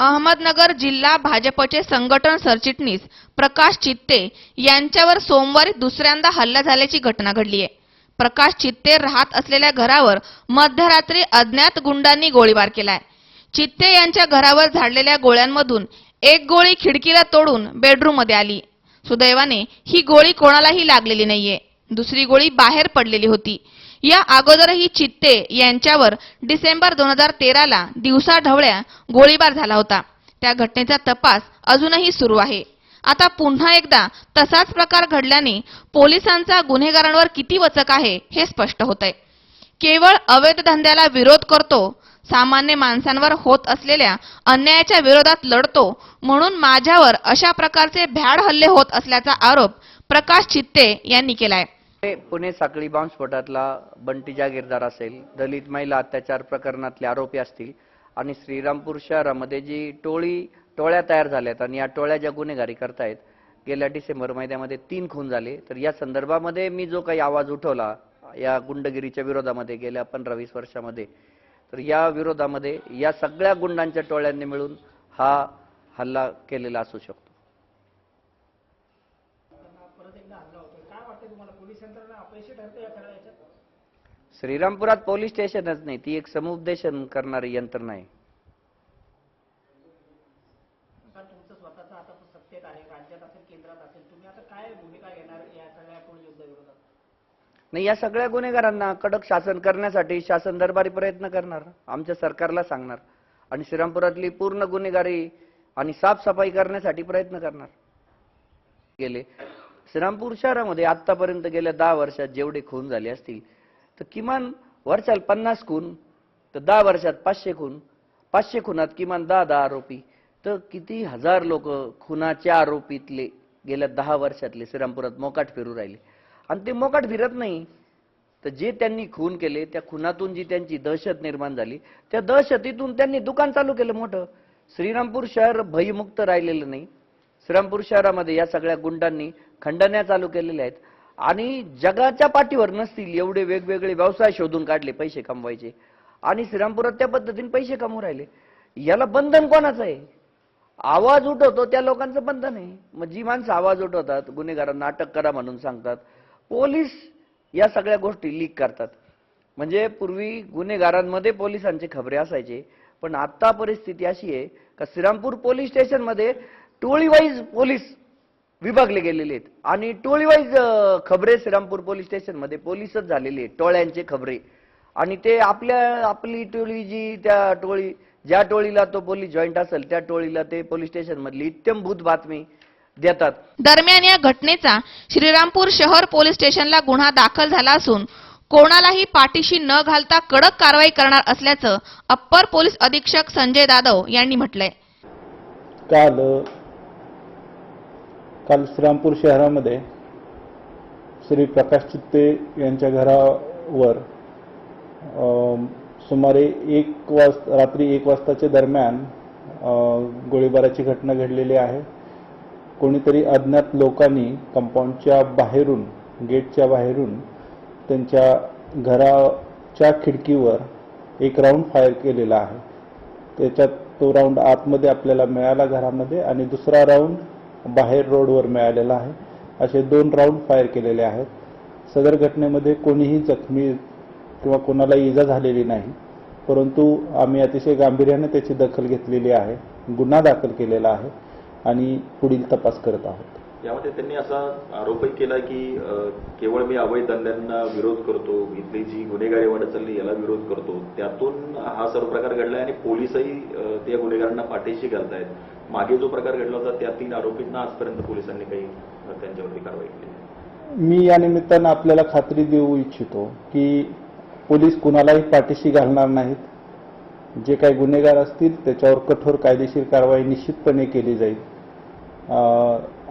अहमदनगर जिल्हा भाजपचे संघटन सरचिटणीस प्रकाश चित्ते यांच्यावर सोमवारी दुसऱ्यांदा हल्ला झाल्याची घटना घडली आहे. प्रकाश चित्ते राहत असलेल्या घरावर मध्यरात्री अज्ञात गुंडांनी गोळीबार केलाय. चित्ते यांच्या घरावर झाडलेल्या गोळ्यांमधून एक गोळी खिडकीला तोडून बेडरूममध्ये आली. सुदैवाने ही गोळी कोणालाही लागलेली नाहीये. दुसरी गोळी बाहेर पडलेली होती. या अगोदरही चित्ते यांच्यावर डिसेंबर दोन हजार तेराला दिवसा ढवळ्या गोळीबार झाला होता. त्या घटनेचा तपास अजूनही सुरू आहे. आता पुन्हा एकदा तसाच प्रकार घडल्याने पोलिसांचा गुन्हेगारांवर किती वचक आहे हे स्पष्ट होत आहे केवळ अवैध धंद्याला विरोध करतो सामान्य माणसांवर होत असलेल्या अन्यायाच्या विरोधात लढतो म्हणून माझ्यावर अशा प्रकारचे भ्याड हल्ले होत असल्याचा आरोप प्रकाश चित्ते यांनी केलाय. पुणे- पुणे साखळी बॉम्बस्फोटातला बंटी जागीरदार असेल दलित महिला अत्याचार प्रकरणातले आरोपी असतील आणि श्रीरामपूर शहरामध्ये जी टोळी टोळ्या तयार झाल्यात आणि या टोळ्या ज्या गुन्हेगारी करतायत गेल्या डिसेंबर महिन्यामध्ये तीन खून झाले. तर या संदर्भामध्ये मी जो काही आवाज उठवला या गुंडगिरीच्या विरोधामध्ये गेल्या पंधरा वीस वर्षामध्ये तर या विरोधामध्ये या सगळ्या गुंडांच्या टोळ्यांनी मिळून हा हल्ला केलेला असू शकतो. श्रीरामपुरात पोलीस स्टेशनच नाही. ती एक समुपदेशन करणारी यंत्रणा आहे. नाही या सगळ्या गुन्हेगारांना कडक शासन करण्यासाठी शासन दरबारी प्रयत्न करणार. आमच्या सरकारला सांगणार. आणि श्रीरामपुरातली पूर्ण गुन्हेगारी आणि साफसफाई करण्यासाठी प्रयत्न करणार. गेले. श्रीरामपूर शहरामध्ये आतापर्यंत गेल्या दहा वर्षात जेवढे खून झाले असतील तर किमान वर्षाला पन्नास खून तर दहा वर्षात पाचशे खून पाचशे खुनात किमान दहा दहा आरोपी. तर किती हजार लोक खुनाच्या आरोपीतले गेल्या दहा वर्षातले श्रीरामपुरात मोकाट फिरू राहिले. आणि ते मोकाट फिरत नाही. तर जे त्यांनी खून केले त्या खुनातून जी त्यांची दहशत निर्माण झाली त्या दहशतीतून त्यांनी दुकान चालू केलं मोठं. श्रीरामपूर शहर भयमुक्त राहिलेलं नाही. श्रीरामपूर शहरामध्ये या सगळ्या गुंडांनी खंडण्या चालू केलेल्या आहेत. आणि जगाच्या पाठीवर नसतील एवढे वेगवेगळे व्यवसाय शोधून काढले पैसे कमवायचे. आणि श्रीरामपुरात त्या पद्धतीने पैसे कमवू राहिले. याला बंधन कोणाचं आहे? आवाज उठवतो त्या लोकांचं बंधन आहे. मग जी माणसं आवाज उठवतात गुन्हेगारांना अटक करा म्हणून सांगतात पोलीस या सगळ्या गोष्टी लीक करतात. म्हणजे पूर्वी गुन्हेगारांमध्ये पोलिसांचे खबरे असायचे पण आता परिस्थिती अशी आहे का श्रीरामपूर पोलीस स्टेशनमध्ये टोळीवाईज पोलीस विभागले गेलेले आहेत. आणि टोळीवाईज खबरे श्रीरामपूर पोलीस स्टेशनमध्ये पोलीसच झालेले आहेत टोळ्यांचे खबरे. आणि ते आपल्या आपली टोळी जी त्या टोळी ज्या टोळीला तो पोलीस जॉईंट असेल त्या टोळीला ते पोलीस स्टेशन मधली इत्यंभूत बातमी देतात. दरम्यान या घटनेचा श्रीरामपूर शहर पोलीस स्टेशनला गुन्हा दाखल झाला असून कोणालाही पाठीशी न घालता कडक कारवाई करणार असल्याचं अप्पर पोलीस अधीक्षक संजय जाधव यांनी म्हटलंय. काल काल श्रीरामपूर शहरामध्ये श्री प्रकाश चित्ते यांच्या घरावर सुमारे एक वाज रात्री एक वाजताच्या दरम्यान गोळीबाराची घटना घडलेली आहे. कोणीतरी अज्ञात लोकांनी कंपाऊंडच्या बाहेरून गेटच्या बाहेरून त्यांच्या घराच्या खिडकीवर एक राऊंड फायर केलेला आहे. त्याच्यात तो राऊंड आतमध्ये आपल्याला मिळाला घरामध्ये आणि दुसरा राऊंड बाहेर रोडवर मिळालेला आहे. असे दोन राऊंड फायर केलेले आहेत. सदर घटनेमध्ये कोणीही जखमी किंवा कोणाला इजा झालेली नाही परंतु आम्ही अतिशय गांभीर्याने त्याची दखल घेतलेली आहे गुन्हा दाखल केलेला आहे आणि पुढील तपास करत आहोत. यामध्ये त्यांनी असा आरोपही केला की केवळ मी अवैध धंद्यांना विरोध करतो इथली जी गुन्हेगारी वाढत चालली याला विरोध करतो. त्यातून हा सर्व प्रकार घडलाय आणि पोलिसही त्या गुन्हेगारांना पाठीशी घालतायत. मागे जो प्रकार घडला होता त्या तीन आरोपींना आजपर्यंत पोलिसांनी काही त्यांच्यावरती कारवाई केली मी या निमित्तानं आपल्याला खात्री देऊ इच्छितो की पोलीस कुणालाही पाठीशी घालणार नाहीत. जे काही गुन्हेगार असतील त्याच्यावर कठोर कायदेशीर कारवाई निश्चितपणे केली जाईल.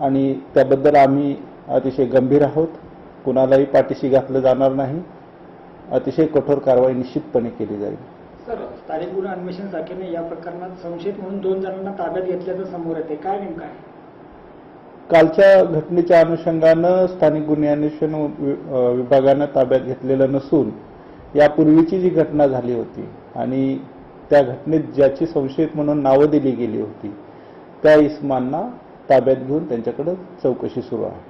आणि त्याबद्दल आम्ही अतिशय गंभीर आहोत. कुणालाही पाठीशी घातलं जाणार नाही. अतिशय कठोर कारवाई निश्चितपणे केली जाईल. सर स्थानिक गुन्हा अन्वेषण शाखेने या प्रकरणात संशयित म्हणून दोन जणांना ताब्यात घेतल्याचं समोर येते. काय नेमकं आहे? कालच्या घटनेच्या अनुषंगानं स्थानिक गुन्हे अन्वेषण विभागानं ताब्यात घेतलेलं नसून यापूर्वीची जी घटना झाली होती आणि त्या घटनेत ज्याची संशयित म्हणून नावं दिली गेली होती त्या इस्मांना ताब्यात घेऊन त्यांच्याकडे चौकशी सुरू आहे.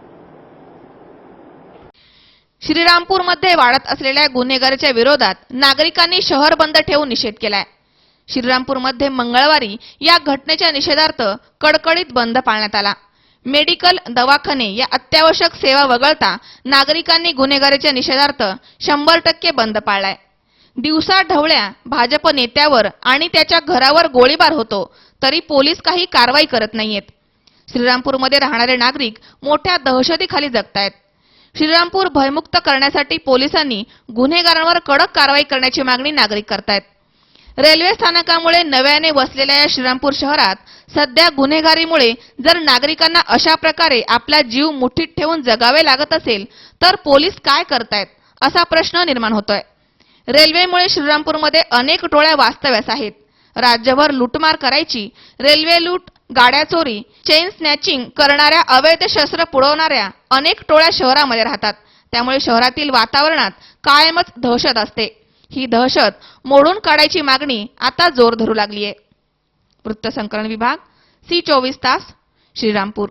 श्रीरामपूरमध्ये वाढत असलेल्या गुन्हेगारीच्या विरोधात नागरिकांनी शहर बंद ठेवून निषेध केलाय. श्रीरामपूरमध्ये मंगळवारी या घटनेच्या निषेधार्थ कडकडीत बंद पाळण्यात आला. मेडिकल दवाखाने या अत्यावश्यक सेवा वगळता नागरिकांनी गुन्हेगारीच्या निषेधार्थ शंभर टक्के बंद पाळलाय. दिवसा ढवळ्या भाजप नेत्यावर आणि त्याच्या घरावर गोळीबार होतो तरी पोलीस काही कारवाई करत नाहीयेत. श्रीरामपूरमध्ये राहणारे नागरिक मोठ्या दहशतीखाली जगतायत. श्रीरामपूर भयमुक्त करण्यासाठी पोलिसांनी गुन्हेगारांवर कडक कारवाई करण्याची मागणी नागरिक करतायत. रेल्वे स्थानकामुळे नव्याने वसलेल्या या श्रीरामपूर शहरात सध्या गुन्हेगारीमुळे जर नागरिकांना अशा प्रकारे आपला जीव मुठीत ठेवून जगावे लागत असेल तर पोलीस काय करतायत असा प्रश्न निर्माण होतोय. रेल्वेमुळे श्रीरामपूरमध्ये अनेक टोळ्या वास्तव्यास आहेत. राज्यभर लूटमार करायची रेल्वे लूट गाड्या चोरी चेन स्नॅचिंग करणाऱ्या अवैध शस्त्र पुरवणाऱ्या अनेक टोळ्या शहरामध्ये राहतात. त्यामुळे शहरातील वातावरणात कायमच दहशत असते. ही दहशत मोडून काढायची मागणी आता जोर धरू लागली आहे वृत्तसंकलन विभाग सी चोवीस तास श्रीरामपूर.